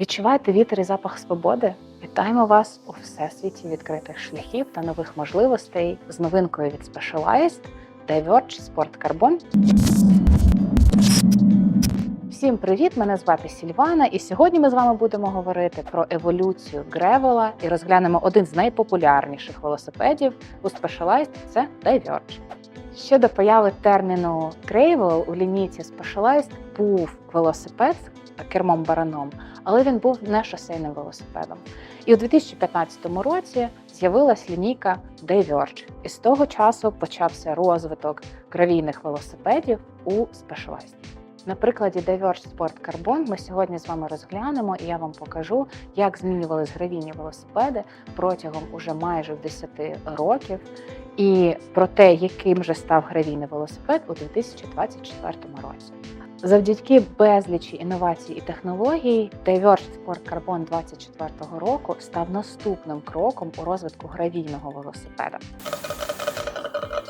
Відчуваєте вітер і запах свободи? Вітаємо вас у всесвіті відкритих шляхів та нових можливостей з новинкою від Specialized Diverge Sport Carbon. Всім привіт! Мене звати Сільвана, і сьогодні ми з вами будемо говорити про еволюцію гревела і розглянемо один з найпопулярніших велосипедів у Specialized – це Diverge. Ще до появи терміну Gravel у лінійці Specialized був велосипед кермом бараном, але він був не шосейним велосипедом. І у 2015 році з'явилась лінійка Diverge. І з того часу почався розвиток гравійних велосипедів у Specialized. На прикладі Diverge Sport Carbon ми сьогодні з вами розглянемо і я вам покажу, як змінювались гравійні велосипеди протягом уже майже 10 років, і про те, яким же став гравійний велосипед у 2024 році. Завдяки безлічі інновацій і технологій, Diverge Sport Carbon 24 року став наступним кроком у розвитку гравійного велосипеда.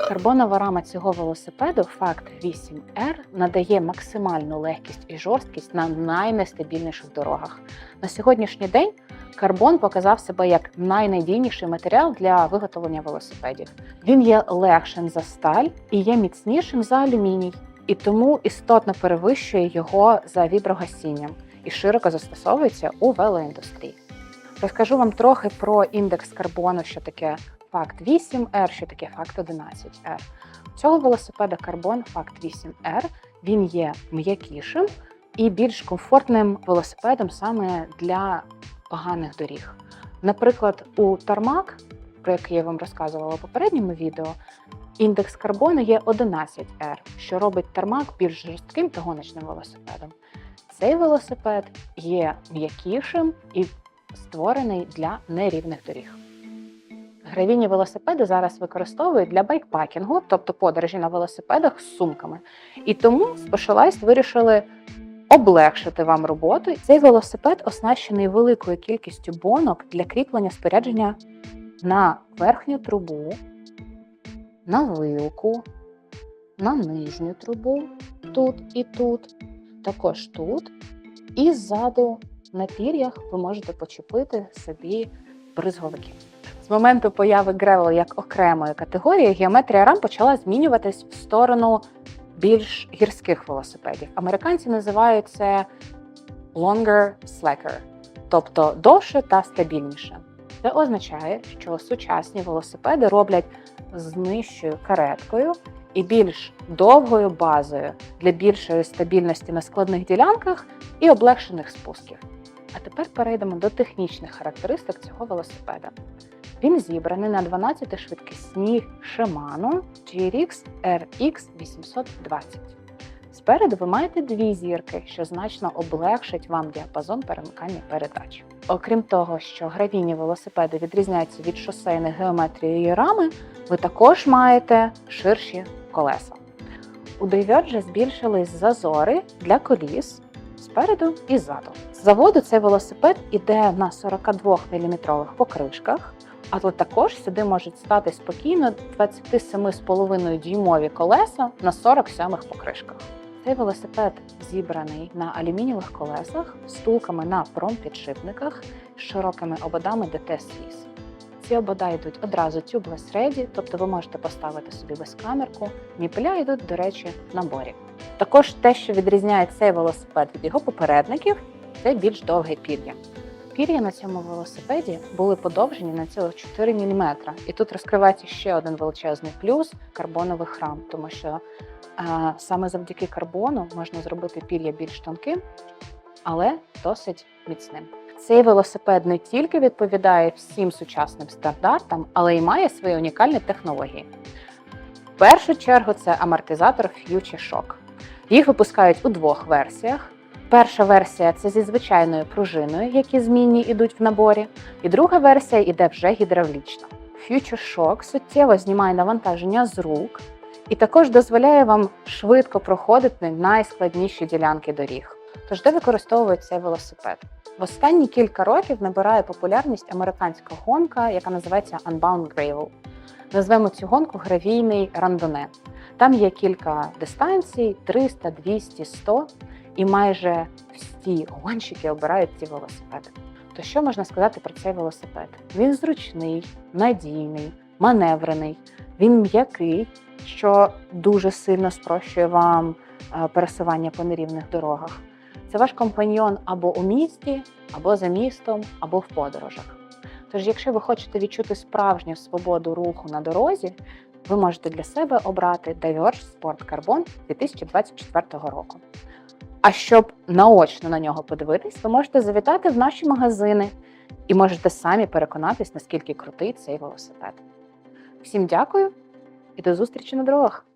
Карбонова рама цього велосипеду Fact 8R надає максимальну легкість і жорсткість на найнестабільніших дорогах. На сьогоднішній день карбон показав себе як найнадійніший матеріал для виготовлення велосипедів. Він є легшим за сталь і є міцнішим за алюміній, і тому істотно перевищує його за віброгасінням і широко застосовується у велоіндустрії. Розкажу вам трохи про індекс карбону, що таке факт 8R, що таке факт 11R. У цього велосипеда карбон факт 8R він є м'якішим і більш комфортним велосипедом саме для поганих доріг. Наприклад, у Тармак, про який я вам розказувала у попередньому відео, індекс карбону є 11R, що робить Тармак більш жорстким та гоночним велосипедом. Цей велосипед є м'якішим і створений для нерівних доріг. Гравійні велосипеди зараз використовують для байкпакінгу, тобто подорожі на велосипедах з сумками. І тому Specialized вирішили облегшити вам роботу. Цей велосипед оснащений великою кількістю бонок для кріплення спорядження на верхню трубу, на вилку, на нижню трубу, тут і тут, також тут. І ззаду на пір'ях ви можете почепити собі бризговики. З моменту появи Gravel як окремої категорії геометрія рам почала змінюватись в сторону більш гірських велосипедів. Американці називають це longer slacker, тобто довше та стабільніше. Це означає, що сучасні велосипеди роблять з нижчою кареткою і більш довгою базою для більшої стабільності на складних ділянках і облегшених спусків. А тепер перейдемо до технічних характеристик цього велосипеда. Він зібраний на 12-швидкісній Shimano GRX RX 820. Спереду ви маєте дві зірки, що значно облегшить вам діапазон перемикання передач. Окрім того, що гравійні велосипеди відрізняються від шосейних геометрією рами, ви також маєте ширші колеса. У Diverge збільшились зазори для коліс спереду і ззаду. З заводу цей велосипед іде на 42 мм покришках, але також сюди можуть стати спокійно 27,5 дюймові колеса на 47 покришках. Цей велосипед зібраний на алюмінієвих колесах стулками на промпідшипниках з широкими ободами DT Swiss. Ці обода йдуть одразу tubeless ready, тобто ви можете поставити собі безкамерку. Ніпеля йдуть, до речі, в наборі. Також те, що відрізняє цей велосипед від його попередників, це більш довге пір'я. Пір'я на цьому велосипеді були подовжені на цілих 4 мм. І тут розкривається ще один величезний плюс карбонових рам, тому що а, саме завдяки карбону можна зробити пір'я більш тонким, але досить міцним. Цей велосипед не тільки відповідає всім сучасним стандартам, але й має свої унікальні технології. В першу чергу це амортизатор Future Shock. Їх випускають у двох версіях. Перша версія це зі звичайною пружиною, які змінні йдуть в наборі, і друга версія йде вже гідравлічно. Future Shock суттєво знімає навантаження з рук і також дозволяє вам швидко проходити найскладніші ділянки доріг. Тож де використовують цей велосипед? В останні кілька років набирає популярність американська гонка, яка називається Unbound Gravel. Назвемо цю гонку гравійний рандоне. Там є кілька дистанцій: 300, 200, 100. І майже всі гонщики обирають ці велосипеди. То що можна сказати про цей велосипед? Він зручний, надійний, маневрений, він м'який, що дуже сильно спрощує вам е, пересування по нерівних дорогах. Це ваш компаньйон або у місті, або за містом, або в подорожах. Тож, якщо ви хочете відчути справжню свободу руху на дорозі, ви можете для себе обрати Diverge Sport Carbon 2024 року. А щоб наочно на нього подивитись, ви можете завітати в наші магазини і можете самі переконатись, наскільки крутий цей велосипед. Всім дякую і до зустрічі на дорогах!